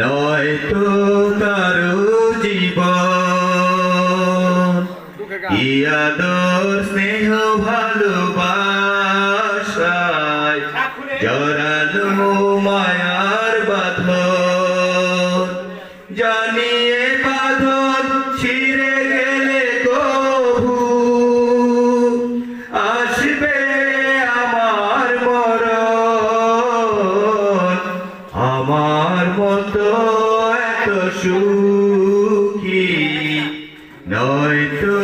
নয় তো কারও জীবন। ইয়াদর স্নেহ ভালোবাসায় জড়ালো মায়ার সুখী। নয়তো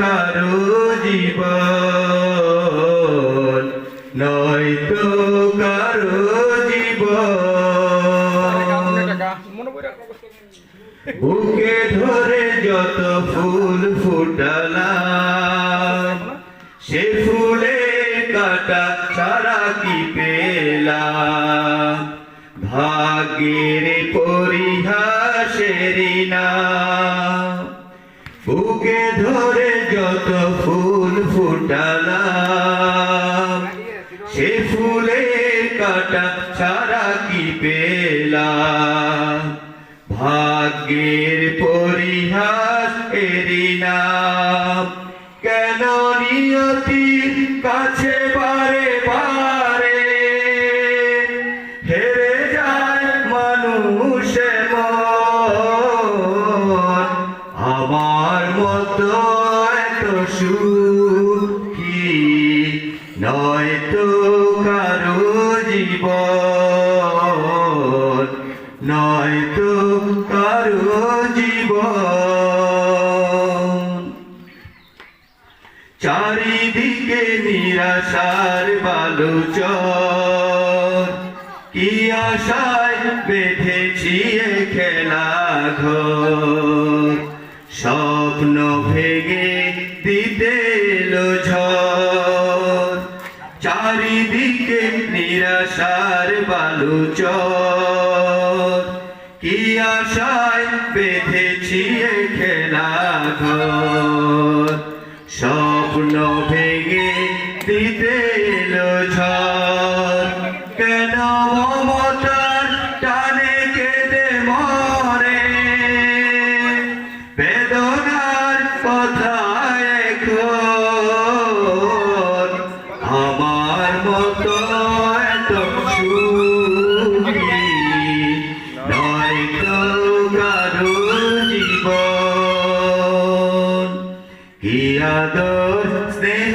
কারও জীবন, নয়তো কারও জীবন। বুকে ধরে যত ফুল ফুটালাম, সে ফুলে কাটা ছাড়া কি পেলাম? ভাগ্যের বুকে ধরে যত ফুল ফুটালাম সে ফুলের কাটা ছাড়া কি পেলাম? ভাগ্যের পরিহাস এরি নয়তো কারও জীবন, নয়তো কারও জীবন। চারিদিকে নিরাশার বালুচর, কি আশায় বেঁধেছি খেলা ঘর? স্বপ্ন ভেঙে দিতে নিরাশার বালুচর। কি আশায় বেঁধেছি খেলা ঘর। স্বপ্ন ভেঙে দিতে তো কারও জীবন। কি আদর স্নেহ